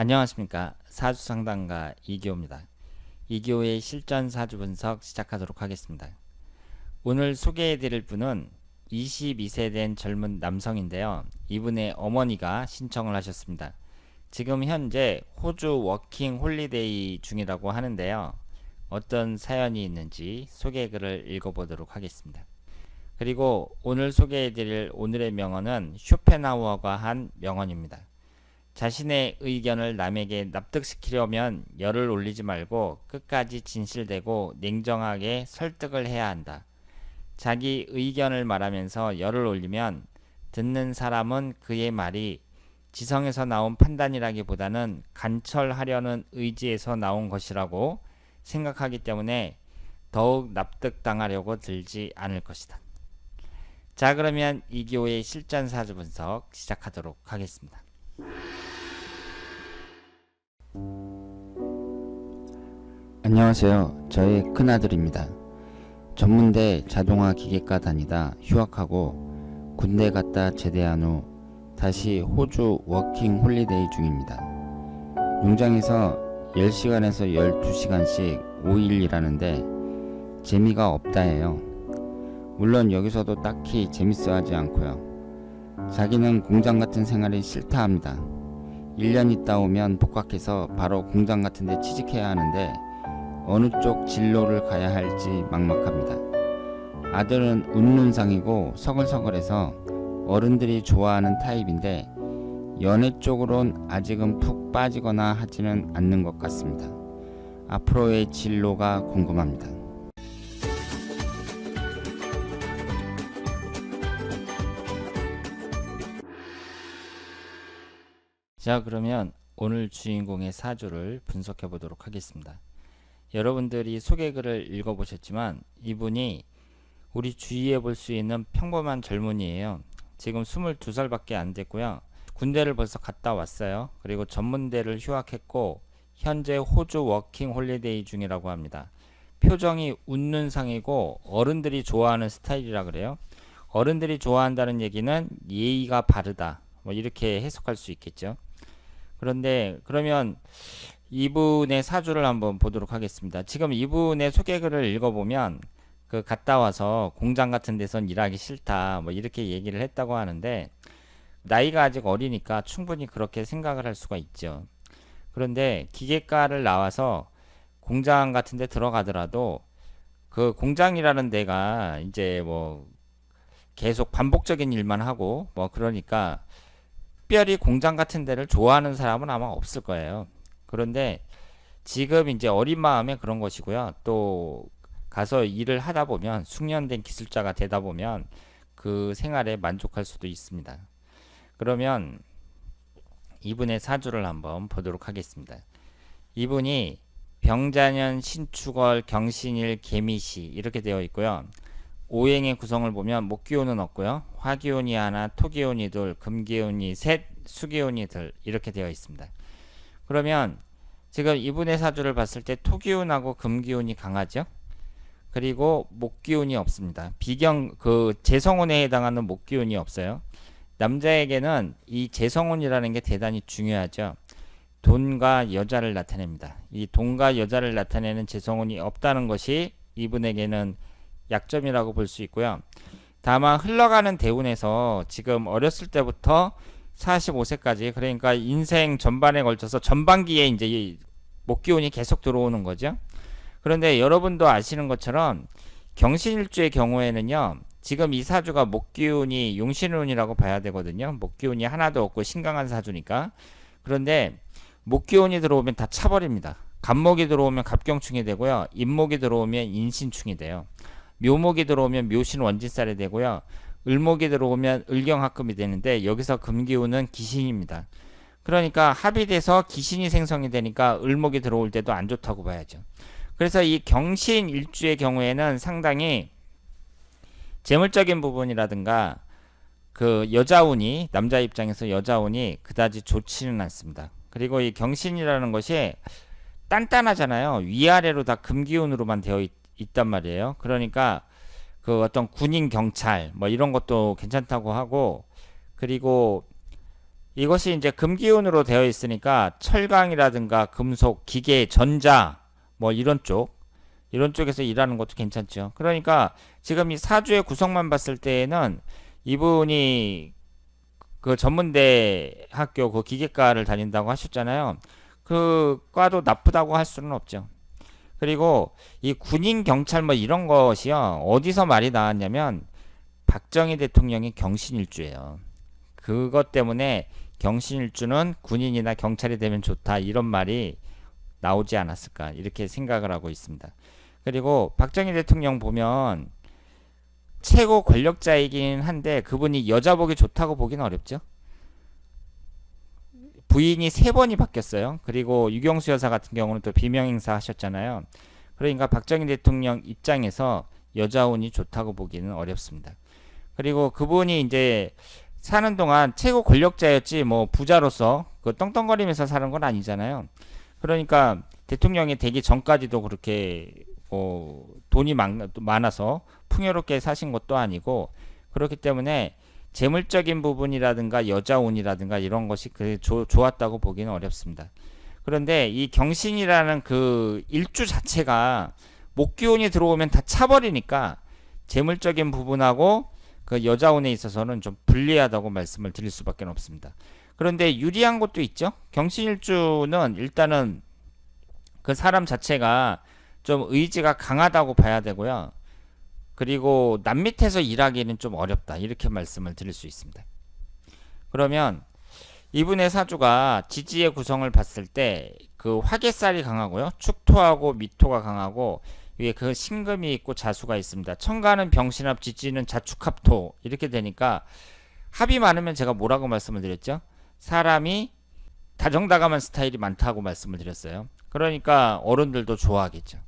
안녕하십니까 사주상담가 이기호입니다. 이기호의 실전 사주 분석 시작하도록 하겠습니다. 오늘 소개해드릴 분은 22세 된 젊은 남성인데요. 이분의 어머니가 신청을 하셨습니다. 지금 현재 호주 워킹 홀리데이 중이라고 하는데요. 어떤 사연이 있는지 소개글을 읽어보도록 하겠습니다. 그리고 오늘 소개해드릴 오늘의 명언은 쇼펜하우어가 한 명언입니다. 자신의 의견을 남에게 납득시키려면 열을 올리지 말고 끝까지 진실되고 냉정하게 설득을 해야 한다. 자기 의견을 말하면서 열을 올리면 듣는 사람은 그의 말이 지성에서 나온 판단이라기보다는 간철하려는 의지에서 나온 것이라고 생각하기 때문에 더욱 납득당하려고 들지 않을 것이다. 자 그러면 이기호의 실전 사주 분석 시작하도록 하겠습니다. 안녕하세요. 저의 큰아들입니다. 전문대 자동화 기계과 다니다 휴학하고 군대 갔다 제대한 후 다시 호주 워킹 홀리데이 중입니다. 농장에서 10시간에서 12시간씩 5일 일하는데 재미가 없다 해요. 물론 여기서도 딱히 재밌어 하지 않고요. 자기는 공장 같은 생활이 싫다 합니다. 1년 있다 오면 복학해서 바로 공장 같은 데 취직해야 하는데 어느 쪽 진로를 가야 할지 막막합니다. 아들은 운눈상이고 서글서글해서 어른들이 좋아하는 타입인데 연애 쪽으론 아직은 푹 빠지거나 하지는 않는 것 같습니다. 앞으로의 진로가 궁금합니다. 자 그러면 오늘 주인공의 사주를 분석해 보도록 하겠습니다. 여러분들이 소개글을 읽어보셨지만 이분이 우리 주위에 볼 수 있는 평범한 젊은이에요. 지금 22살밖에 안 됐고요. 군대를 벌써 갔다 왔어요. 그리고 전문대를 휴학했고 현재 호주 워킹 홀리데이 중이라고 합니다. 표정이 웃는 상이고 어른들이 좋아하는 스타일이라 그래요. 어른들이 좋아한다는 얘기는 예의가 바르다. 뭐 이렇게 해석할 수 있겠죠. 그런데 그러면 이분의 사주를 한번 보도록 하겠습니다. 지금 이분의 소개글을 읽어보면 그 갔다 와서 공장 같은 데선 일하기 싫다 뭐 이렇게 얘기를 했다고 하는데 나이가 아직 어리니까 충분히 그렇게 생각을 할 수가 있죠. 그런데 기계과를 나와서 공장 같은 데 들어가더라도 그 공장이라는 데가 이제 뭐 계속 반복적인 일만 하고 뭐 그러니까 특별히 공장 같은 데를 좋아하는 사람은 아마 없을 거예요. 그런데 지금 이제 어린 마음에 그런 것이고요. 또 가서 일을 하다 보면 숙련된 기술자가 되다 보면 그 생활에 만족할 수도 있습니다. 그러면 이분의 사주를 한번 보도록 하겠습니다. 이분이 병자년 신축월 경신일 개미시 이렇게 되어 있고요. 오행의 구성을 보면 목기운은 없고요. 화기운이 하나, 토기운이 둘, 금기운이 셋, 수기운이 둘 이렇게 되어 있습니다. 그러면 지금 이분의 사주를 봤을 때 토기운하고 금기운이 강하죠. 그리고 목기운이 없습니다. 비경 그 재성운에 해당하는 목기운이 없어요. 남자에게는 이 재성운이라는 게 대단히 중요하죠. 돈과 여자를 나타냅니다. 이 돈과 여자를 나타내는 재성운이 없다는 것이 이분에게는 약점이라고 볼 수 있고요. 다만 흘러가는 대운에서 지금 어렸을 때부터 45세까지 그러니까 인생 전반에 걸쳐서 전반기에 이제 이 목기운이 계속 들어오는 거죠. 그런데 여러분도 아시는 것처럼 경신일주의 경우에는요. 지금 이 사주가 목기운이 용신운이라고 봐야 되거든요. 목기운이 하나도 없고 신강한 사주니까. 그런데 목기운이 들어오면 다 차버립니다. 갑목이 들어오면 갑경충이 되고요. 임목이 들어오면 인신충이 돼요. 묘목이 들어오면 묘신 원진살이 되고요. 을목이 들어오면 을경합금이 되는데 여기서 금기운은 기신입니다. 그러니까 합의돼서 기신이 생성이 되니까 을목이 들어올 때도 안 좋다고 봐야죠. 그래서 이 경신 일주의 경우에는 상당히 재물적인 부분이라든가 그 여자운이 남자 입장에서 여자운이 그다지 좋지는 않습니다. 그리고 이 경신이라는 것이 단단하잖아요. 위아래로 다 금기운으로만 되어 있, 있단 말이에요. 그러니까 그 어떤 군인 경찰 뭐 이런 것도 괜찮다고 하고 그리고 이것이 이제 금기운으로 되어 있으니까 철강이라든가 금속, 기계, 전자 뭐 이런 쪽 이런 쪽에서 일하는 것도 괜찮죠. 그러니까 지금 이 사주의 구성만 봤을 때에는 이분이 그 전문대 학교 그 기계과를 다닌다고 하셨잖아요. 그 과도 나쁘다고 할 수는 없죠. 그리고 이 군인 경찰 뭐 이런 것이요 어디서 말이 나왔냐면 박정희 대통령이 경신일주예요. 그것 때문에 경신일주는 군인이나 경찰이 되면 좋다 이런 말이 나오지 않았을까 이렇게 생각을 하고 있습니다. 그리고 박정희 대통령 보면 최고 권력자이긴 한데 그분이 여자 보기 좋다고 보기는 어렵죠. 부인이 세 번이 바뀌었어요. 그리고 유경수 여사 같은 경우는 또 비명 행사 하셨잖아요. 그러니까 박정희 대통령 입장에서 여자운이 좋다고 보기는 어렵습니다. 그리고 그분이 이제 사는 동안 최고 권력자였지 뭐 부자로서 그 떵떵거리면서 사는 건 아니잖아요. 그러니까 대통령이 되기 전까지도 그렇게 뭐 돈이 많, 많아서 풍요롭게 사신 것도 아니고 그렇기 때문에 재물적인 부분이라든가 여자운이라든가 이런 것이 그 조, 좋았다고 보기는 어렵습니다. 그런데 이 경신이라는 그 일주 자체가 목기운이 들어오면 다 차버리니까 재물적인 부분하고 그 여자운에 있어서는 좀 불리하다고 말씀을 드릴 수밖에 없습니다. 그런데 유리한 것도 있죠. 경신일주는 일단은 그 사람 자체가 좀 의지가 강하다고 봐야 되고요. 그리고 남 밑에서 일하기는 좀 어렵다. 이렇게 말씀을 드릴 수 있습니다. 그러면 이분의 사주가 지지의 구성을 봤을 때 그 화개살이 강하고요. 축토하고 미토가 강하고 위에 그 신금이 있고 자수가 있습니다. 천간은 병신합, 지지는 자축합토 이렇게 되니까 합이 많으면 제가 뭐라고 말씀을 드렸죠? 사람이 다정다감한 스타일이 많다고 말씀을 드렸어요. 그러니까 어른들도 좋아하겠죠.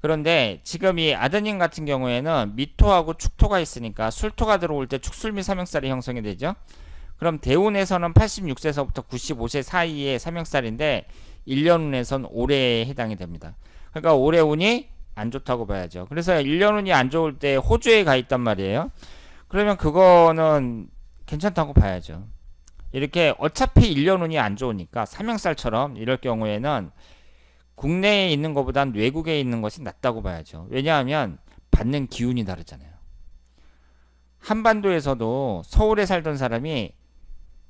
그런데 지금 이 아드님 같은 경우에는 미토하고 축토가 있으니까 술토가 들어올 때 축술미 삼형살이 형성이 되죠. 그럼 대운에서는 86세서부터 95세 사이의 삼형살인데 1년운에선 올해에 해당이 됩니다. 그러니까 올해 운이 안 좋다고 봐야죠. 그래서 1년 운이 안 좋을 때 호주에 가 있단 말이에요. 그러면 그거는 괜찮다고 봐야죠. 이렇게 어차피 1년 운이 안 좋으니까 삼형살처럼 이럴 경우에는 국내에 있는 것보단 외국에 있는 것이 낫다고 봐야죠. 왜냐하면 받는 기운이 다르잖아요. 한반도에서도 서울에 살던 사람이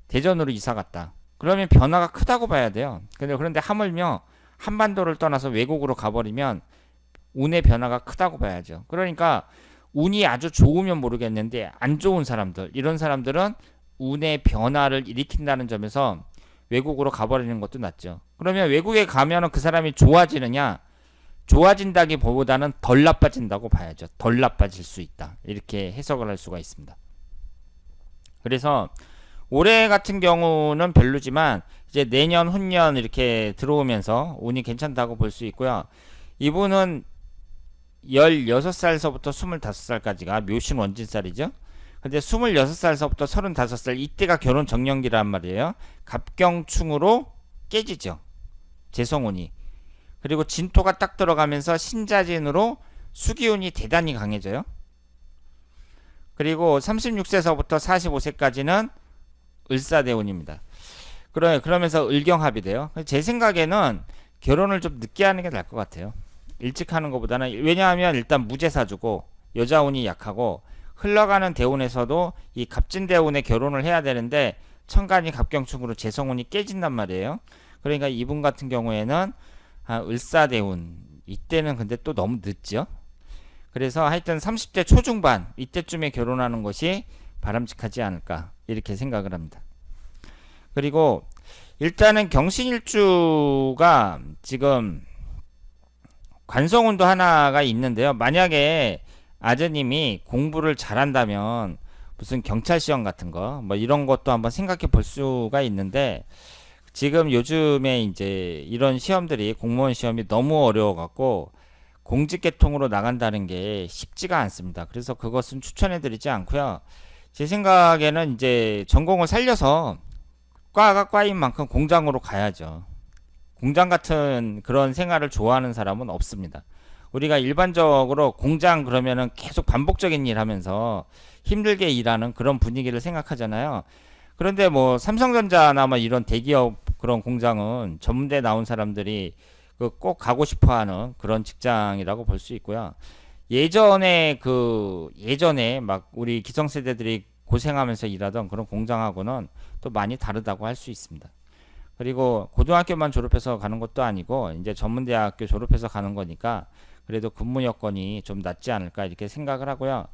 대전으로 이사 갔다. 그러면 변화가 크다고 봐야 돼요. 근데 그런데 하물며 한반도를 떠나서 외국으로 가버리면 운의 변화가 크다고 봐야죠. 그러니까 운이 아주 좋으면 모르겠는데 안 좋은 사람들 이런 사람들은 운의 변화를 일으킨다는 점에서 외국으로 가버리는 것도 낫죠. 그러면 외국에 가면은 그 사람이 좋아지느냐? 좋아진다기보다는 덜 나빠진다고 봐야죠. 덜 나빠질 수 있다. 이렇게 해석을 할 수가 있습니다. 그래서 올해 같은 경우는 별로지만 이제 내년 후년 이렇게 들어오면서 운이 괜찮다고 볼 수 있고요. 이분은 16살서부터 25살까지가 묘신 원진살이죠. 근데 26살서부터 35살 이때가 결혼 정년기란 말이에요. 갑경충으로 깨지죠. 재성운이. 그리고 진토가 딱 들어가면서 신자진으로 수기운이 대단히 강해져요. 그리고 36세서부터 45세까지는 을사대운입니다. 그러, 그러면서 을경합이 돼요. 제 생각에는 결혼을 좀 늦게 하는 게 나을 것 같아요. 일찍 하는 것보다는 왜냐하면 일단 무제사주고 여자운이 약하고 흘러가는 대운에서도 이 갑진 대운에 결혼을 해야 되는데 천간이 갑경충으로 재성운이 깨진단 말이에요. 그러니까 이분 같은 경우에는 아, 을사대운 이때는 근데 또 너무 늦죠. 그래서 하여튼 30대 초중반 이때쯤에 결혼하는 것이 바람직하지 않을까 이렇게 생각을 합니다. 그리고 일단은 경신일주가 지금 관성운도 하나가 있는데요. 만약에 아드님이 공부를 잘한다면 무슨 경찰 시험 같은 거 뭐 이런 것도 한번 생각해 볼 수가 있는데 지금 요즘에 이제 이런 시험들이 공무원 시험이 너무 어려워 갖고 공직 계통으로 나간다는 게 쉽지가 않습니다. 그래서 그것은 추천해 드리지 않고요. 제 생각에는 이제 전공을 살려서 과가 과인 만큼 공장으로 가야죠. 공장 같은 그런 생활을 좋아하는 사람은 없습니다. 우리가 일반적으로 공장 그러면은 계속 반복적인 일 하면서 힘들게 일하는 그런 분위기를 생각하잖아요. 그런데 뭐 삼성전자나 뭐 이런 대기업 그런 공장은 전문대 나온 사람들이 그 꼭 가고 싶어 하는 그런 직장이라고 볼 수 있고요. 예전에 그 예전에 막 우리 기성세대들이 고생하면서 일하던 그런 공장하고는 또 많이 다르다고 할 수 있습니다. 그리고 고등학교만 졸업해서 가는 것도 아니고 이제 전문대학교 졸업해서 가는 거니까 그래도 근무 여건이 좀 낫지 않을까 이렇게 생각을 하고요.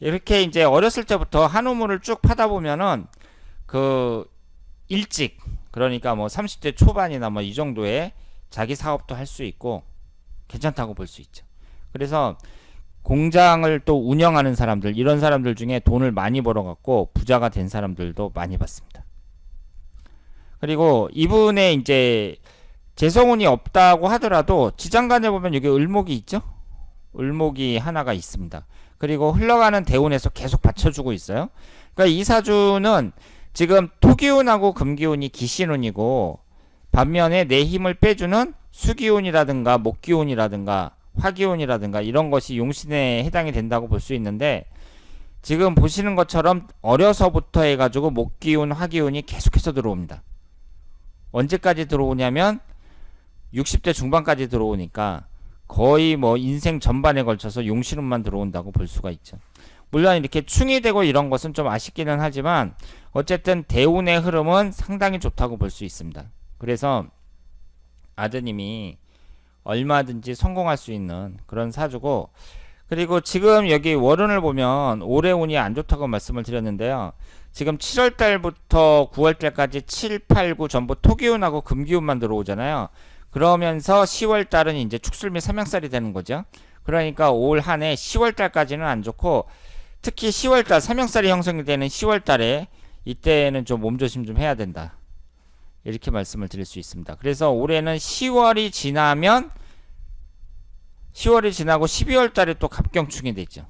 이렇게 이제 어렸을 때부터 한우물을 쭉 파다 보면은 그 일찍 그러니까 뭐 30대 초반이나 뭐 이 정도에 자기 사업도 할 수 있고 괜찮다고 볼 수 있죠. 그래서 공장을 또 운영하는 사람들 이런 사람들 중에 돈을 많이 벌어 갖고 부자가 된 사람들도 많이 봤습니다. 그리고 이분의 이제 재성운이 없다고 하더라도 지장간에 보면 여기 을목이 있죠? 을목이 하나가 있습니다. 그리고 흘러가는 대운에서 계속 받쳐주고 있어요. 그러니까 이 사주는 지금 토기운하고 금기운이 기신운이고 반면에 내 힘을 빼주는 수기운이라든가 목기운이라든가 화기운이라든가 이런 것이 용신에 해당이 된다고 볼 수 있는데 지금 보시는 것처럼 어려서부터 해가지고 목기운, 화기운이 계속해서 들어옵니다. 언제까지 들어오냐면 60대 중반까지 들어오니까 거의 뭐 인생 전반에 걸쳐서 용신운만 들어온다고 볼 수가 있죠. 물론 이렇게 충이 되고 이런 것은 좀 아쉽기는 하지만 어쨌든 대운의 흐름은 상당히 좋다고 볼 수 있습니다. 그래서 아드님이 얼마든지 성공할 수 있는 그런 사주고 그리고 지금 여기 월운을 보면 올해 운이 안 좋다고 말씀을 드렸는데요. 지금 7월 달부터 9월 달까지 7, 8, 9 전부 토기운하고 금기운만 들어오잖아요. 그러면서 10월 달은 이제 축술 및 삼양살이 되는 거죠. 그러니까 올 한 해 10월 달까지는 안 좋고 특히 10월 달 삼양살이 형성이 되는 10월 달에 이때는 좀 몸조심 좀 해야 된다. 이렇게 말씀을 드릴 수 있습니다. 그래서 올해는 10월이 지나면 10월이 지나고 12월 달에 또 갑경충이 되죠.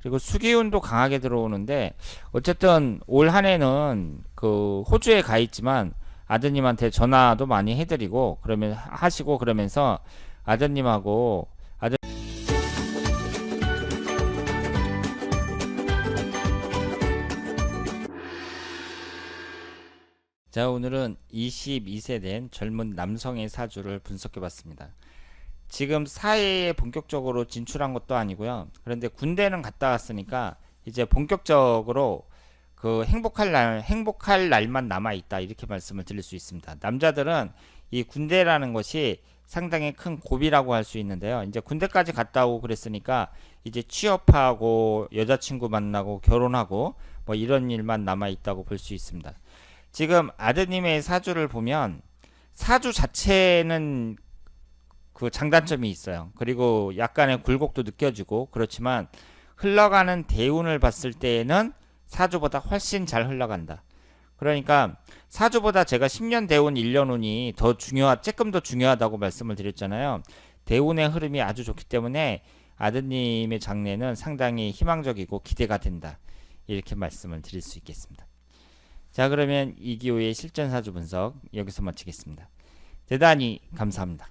그리고 수기운도 강하게 들어오는데 어쨌든 올 한 해는 그 호주에 가 있지만 아드님한테 전화도 많이 해드리고 그러면 하시고 그러면서 아드님하고 아드 자 오늘은 22세 된 젊은 남성의 사주를 분석해 봤습니다. 지금 사회에 본격적으로 진출한 것도 아니고요. 그런데 군대는 갔다 왔으니까 이제 본격적으로 그 행복할 날 행복할 날만 남아 있다 이렇게 말씀을 드릴 수 있습니다. 남자들은 이 군대라는 것이 상당히 큰 고비라고 할 수 있는데요. 이제 군대까지 갔다 오고 그랬으니까 이제 취업하고 여자친구 만나고 결혼하고 뭐 이런 일만 남아 있다고 볼 수 있습니다. 지금 아드님의 사주를 보면 사주 자체는 그 장단점이 있어요. 그리고 약간의 굴곡도 느껴지고 그렇지만 흘러가는 대운을 봤을 때에는 사주보다 훨씬 잘 흘러간다. 그러니까 사주보다 제가 10년 대운 1년 운이 더 중요하, 조금 더 중요하다고 말씀을 드렸잖아요. 대운의 흐름이 아주 좋기 때문에 아드님의 장래는 상당히 희망적이고 기대가 된다. 이렇게 말씀을 드릴 수 있겠습니다. 자, 그러면 이기호의 실전 사주 분석 여기서 마치겠습니다. 대단히 감사합니다.